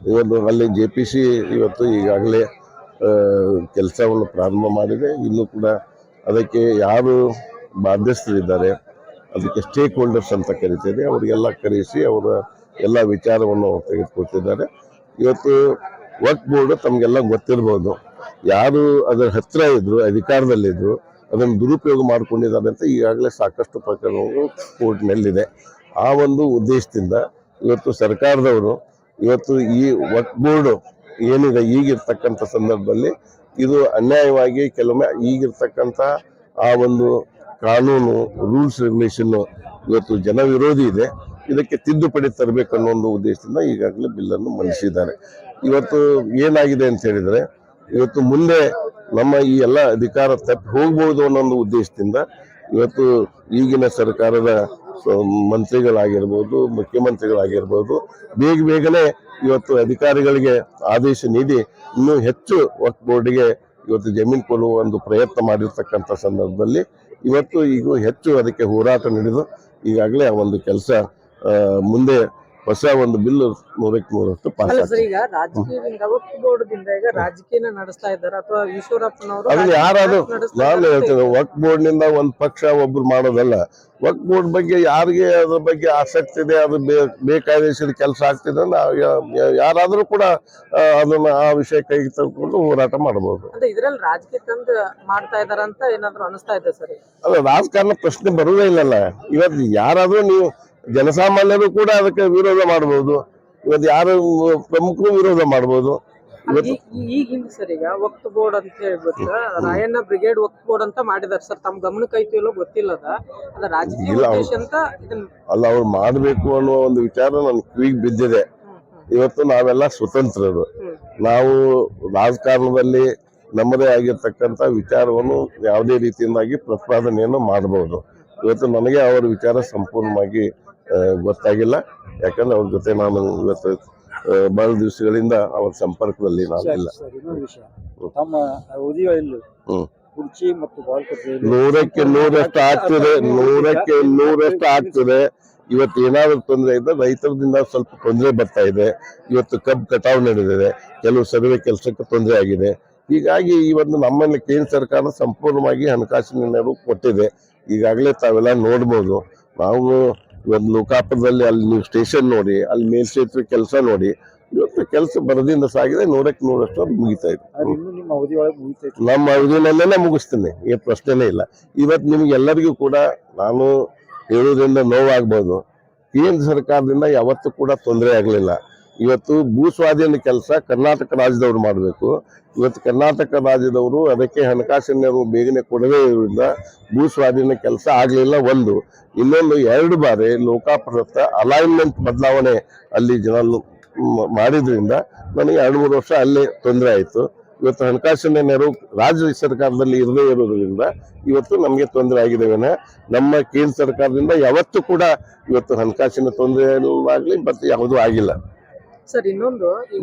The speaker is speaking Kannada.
ಇವತ್ತು ಅಲ್ಲಿ ಜೆ ಪಿ ಸಿ ಇವತ್ತು ಈಗಾಗಲೇ ಕೆಲಸವನ್ನು ಪ್ರಾರಂಭ ಮಾಡಿದೆ. ಇನ್ನೂ ಕೂಡ ಅದಕ್ಕೆ ಯಾರು ಬಾಧ್ಯಸ್ಥರಿದ್ದಾರೆ. ಅದಕ್ಕೆ ಸ್ಟೇಕ್ ಹೋಲ್ಡರ್ಸ್ ಅಂತ ಕರಿತೇವೆ ಅವರಿಗೆಲ್ಲ ಕರೆಸಿ ಅವರ ಎಲ್ಲ ವಿಚಾರವನ್ನು ತೆಗೆದುಕೊಳ್ತಿದ್ದಾರೆ. ಇವತ್ತು ವರ್ಕ್ ಬೋರ್ಡ್ ತಮಗೆಲ್ಲ ಗೊತ್ತಿರ್ಬೋದು. ಯಾರು ಅದರ ಹತ್ತಿರ ಇದ್ರು ಅಧಿಕಾರದಲ್ಲಿದ್ದರು ಅದನ್ನು ದುರುಪಯೋಗ ಮಾಡಿಕೊಂಡಿದ್ದಾರೆ ಅಂತ ಈಗಾಗಲೇ ಸಾಕಷ್ಟು ಪ್ರಕರಣಗಳು ಕೋರ್ಟ್ನಲ್ಲಿದೆ ಆ ಒಂದು ಉದ್ದೇಶದಿಂದ ಇವತ್ತು ಸರ್ಕಾರದವರು ಇವತ್ತು ಈ ವರ್ಕ್ ಬೋರ್ಡ್ ಏನಿದೆ, ಈಗಿರ್ತಕ್ಕಂಥ ಸಂದರ್ಭದಲ್ಲಿ ಇದು ಅನ್ಯಾಯವಾಗಿ ಕೆಲವೊಮ್ಮೆ ಈಗಿರ್ತಕ್ಕಂಥ ಆ ಒಂದು ಕಾನೂನು ರೂಲ್ಸ್ ರೆಗ್ಯುಲೇಷನ್ ಇವತ್ತು ಜನ ವಿರೋಧಿ ಇದೆ. ಇದಕ್ಕೆ ತಿದ್ದುಪಡಿ ತರಬೇಕು ಅನ್ನೋ ಒಂದು ಉದ್ದೇಶದಿಂದ ಈಗಾಗಲೇ ಬಿಲ್ಲನ್ನು ಮಂಡಿಸಿದ್ದಾರೆ. ಇವತ್ತು ಏನಾಗಿದೆ ಅಂತ ಹೇಳಿದ್ರೆ, ಇವತ್ತು ಮುಂದೆ ನಮ್ಮ ಈ ಎಲ್ಲ ಅಧಿಕಾರ ತಪ್ಪಿ ಹೋಗ್ಬೋದು ಅನ್ನೋ ಒಂದು ಉದ್ದೇಶದಿಂದ ಇವತ್ತು ಈಗಿನ ಸರ್ಕಾರದ ಮಂತ್ರಿಗಳಾಗಿರ್ಬೋದು, ಮುಖ್ಯಮಂತ್ರಿಗಳಾಗಿರ್ಬೋದು, ಬೇಗ ಬೇಗನೆ ಇವತ್ತು ಅಧಿಕಾರಿಗಳಿಗೆ ಆದೇಶ ನೀಡಿ ಇನ್ನೂ ಹೆಚ್ಚು ವಕ್ಫ್ ಬೋರ್ಡ್ಗೆ ಇವತ್ತು ಜಮೀನು ಕೊಡುವ ಒಂದು ಪ್ರಯತ್ನ ಮಾಡಿರ್ತಕ್ಕಂಥ ಸಂದರ್ಭದಲ್ಲಿ ಇವತ್ತು ಈಗ ಹೆಚ್ಚು ಅದಕ್ಕೆ ಹೋರಾಟ ನಡೆದು ಈಗಾಗಲೇ ಆ ಒಂದು ಕೆಲಸ ಮುಂದೆ ಹೊಸ ಒಂದು ಬಿಲ್ ನೂರಕ್ಕೆ ನೂರಷ್ಟು ಪಾಸ್ ಅಲ್ಲ ಸರ್ ಈಗ ರಾಜಕೀಯದಿಂದ ವಕ್ಫ್ ಬೋರ್ಡ್ದಿಂದ ಈಗ ರಾಜಕೀಯನ ನಡೆಸ್ತಾ ಇದ್ದಾರೆ ಅಥವಾ ಈಶ್ವರಪ್ಪನವರು ಅದನ್ನ ಯಾರಾದ್ರೂ ನಡೆಸ್ತಾ ನಾನು. ಹೇಳ್ತೇನೆ ವಕ್ ಬೋರ್ಡ್ನಿಂದ ಒಂದ್ ಪಕ್ಷ ಒಬ್ರು ಮಾಡೋದಲ್ಲ. ವಕ್ ಬೋರ್ಡ್ ಬಗ್ಗೆ ಯಾರಿಗೆ ಅದ್ರ ಬಗ್ಗೆ ಆಸಕ್ತಿ ಇದೆ ಅದು ಬೇಕಾದೇಶದ ಕೆಲಸ ಆಗ್ತಿದೆ ಯಾರಾದ್ರೂ ಕೂಡ ಅದನ್ನ ಆ ವಿಷಯ ಕೈಗೆ ತಗೊಂಡು ಹೋರಾಟ ಮಾಡಬಹುದು. ಇದ್ರಲ್ಲಿ ರಾಜಕೀಯ ತಂದು ಮಾಡ್ತಾ ಇದಾರಂತ ಏನಾದ್ರು ಅನಿಸ್ತಾ ಇದೆ ಸರ್? ಅಲ್ಲ ರಾಜಕಾರಣ ಪ್ರಶ್ನೆ ಬರುವುದೇ ಇಲ್ಲಲ್ಲ. ಇವತ್ತು ಯಾರಾದ್ರೂ ನೀವು ಜನಸಾಮಾನ್ಯರು ಕೂಡ ಅದಕ್ಕೆ ವಿರೋಧ ಮಾಡಬಹುದು ಇವತ್ತು ಯಾರು ಪ್ರಮುಖರು ವಿರೋಧ ಮಾಡಬಹುದು ಇವತ್ತು ಈ- ಈ- ಈಗ ಹಿಂದೆ ಸರ್ ಈಗ ವಕ್ತ್ ಬೋರ್ಡ್ ಅಂತ ಹೇಳ್ಬಿಟ್ಟು ರಾಯಣ್ಣ ಬ್ರಿಗೇಡ್ ವಕ್ತ್ ಬೋರ್ಡ್ ಅಂತ ಮಾಡಿದಾರೆ ಸರ್. ತಮ್ಮ ಗಮನಕ್ಕೆ ಐತಿ ಇಲ್ಲೋ ಗೊತ್ತಿಲ್ಲ ಅದ. ಅದ ರಾಜಕೀಯ ಇಲ್ಲ, ಉದ್ದೇಶ ಅಂತ ಅಲ್ಲ ಅವ್ರು ಮಾಡಬೇಕು ಅನ್ನುವ ಒಂದು ವಿಚಾರ ನನ್ನ ಕಿವಿಗೆ ಬಿದ್ದಿದೆ. ಇವತ್ತು ನಾವೆಲ್ಲ ಸ್ವತಂತ್ರರು. ನಾವು ರಾಜಕಾರಣದಲ್ಲಿ ನಮ್ಮದೇ ಆಗಿರ್ತಕ್ಕಂಥ ವಿಚಾರವನ್ನು ಯಾವುದೇ ರೀತಿಯಿಂದಾಗಿ ಪ್ರತಿಪಾದನೆಯನ್ನು ಮಾಡಬಹುದು ಇವತ್ತು ನನಗೆ ಅವರ ವಿಚಾರ ಸಂಪೂರ್ಣವಾಗಿ ಗೊತ್ತಾಗಿಲ್ಲ. ಯಾಕಂದ್ರೆ ಅವ್ರ ಜೊತೆ ನಾನು ಇವತ್ತು ಬಹಳ ದಿವಸಗಳಿಂದ ಅವರ ಸಂಪರ್ಕದಲ್ಲಿ ನಾನು ಇಲ್ಲ. ತಮ್ಮ. ಕುರ್ಚಿ ಮತ್ತು ನೂರಕ್ಕೆ ನೂರಷ್ಟು ಆಗ್ತದೆ ನೂರಕ್ಕೆ ನೂರಷ್ಟು ಆಗ್ತದೆ. ಇವತ್ತು ಏನಾದ್ರೂ ತೊಂದರೆ ಇದ್ದರೆ ರೈತರದಿಂದ ಸ್ವಲ್ಪ ತೊಂದರೆ ಬರ್ತಾ ಇದೆ. ಇವತ್ತು ಕಬ್ಬು ಕಟಾವು ನಡೆದಿದೆ. ಕೆಲವು ಸರ್ವೆ ಕೆಲಸಕ್ಕೆ ತೊಂದರೆ ಆಗಿದೆ. ಹೀಗಾಗಿ ಇವತ್ತು ನಮ್ಮಲ್ಲಿ ಕೇಂದ್ರ ಸರ್ಕಾರ ಸಂಪೂರ್ಣವಾಗಿ ಹಣಕಾಸಿನ ನೆರವು ಕೊಟ್ಟಿದೆ. ಈಗಾಗಲೇ ತಾವೆಲ್ಲ ನೋಡ್ಬೋದು. ನಾವು ಇವತ್ತು ಲೋಕಾಪುರದಲ್ಲಿ ಅಲ್ಲಿ ನೀವು ಸ್ಟೇಷನ್ ನೋಡಿ ಅಲ್ಲಿ ಮೇಲ್ಸೇತುವೆ ಕೆಲಸ ನೋಡಿ ಇವತ್ತು ಕೆಲಸ ಬರದಿಂದ ಸಾಗಿದೆ ನೂರಕ್ಕೆ ನೂರಷ್ಟು ಅದು ಮುಗಿತಾ ಇದೆ. ನಿಮ್ಮ ಅವಧಿನಲ್ಲೇ ಮುಗಿಸ್ತೀನಿ ಏನು ಪ್ರಶ್ನೆನೇ ಇಲ್ಲ. ಇವತ್ತು ನಿಮ್ಗೆ ಎಲ್ಲರಿಗೂ ಕೂಡ ನಾನು ಹೇಳೋದ್ರಿಂದ ನೋವಾಗ್ಬೋದು. ಕೇಂದ್ರ ಸರ್ಕಾರದಿಂದ ಯಾವತ್ತೂ ಕೂಡ ತೊಂದರೆ ಆಗಲಿಲ್ಲ. ಇವತ್ತು ಭೂ ಸ್ವಾಧೀನ ಕೆಲಸ ಕರ್ನಾಟಕ ರಾಜ್ಯದವರು ಮಾಡಬೇಕು. ಇವತ್ತು ಕರ್ನಾಟಕ ರಾಜ್ಯದವರು ಅದಕ್ಕೆ ಹಣಕಾಸಿನ ನೆರವು ಬೇಗನೆ ಕೊಡದೇ ಇರೋದ್ರಿಂದ ಭೂ ಸ್ವಾಧೀನ ಕೆಲಸ ಆಗಲಿಲ್ಲ ಒಂದು. ಇನ್ನೊಂದು ಎರಡು ಬಾರಿ ಲೋಕಾಪುರತ್ತ ಅಲೈನ್ಮೆಂಟ್ ಬದಲಾವಣೆ ಅಲ್ಲಿ ಜನ ಮಾಡಿದ್ರಿಂದ ನನಗೆ ಎರಡು ಮೂರು ವರ್ಷ ಅಲ್ಲೇ ತೊಂದರೆ ಆಯಿತು. ಇವತ್ತು ಹಣಕಾಸಿನ ನೆರವು ರಾಜ್ಯ ಸರ್ಕಾರದಲ್ಲಿ ಇರದೇ ಇರೋದ್ರಿಂದ ಇವತ್ತು ನಮಗೆ ತೊಂದರೆ ಆಗಿದೆ ವಿನಃ ನಮ್ಮ ಕೇಂದ್ರ ಸರ್ಕಾರದಿಂದ ಯಾವತ್ತೂ ಕೂಡ ಇವತ್ತು ಹಣಕಾಸಿನ ತೊಂದರೆ ಆಗಲಿ, ಮತ್ತು ಯಾವುದೂ ಆಗಿಲ್ಲ. ಸರ್ ಇನ್ನೊಂದು ಈಗ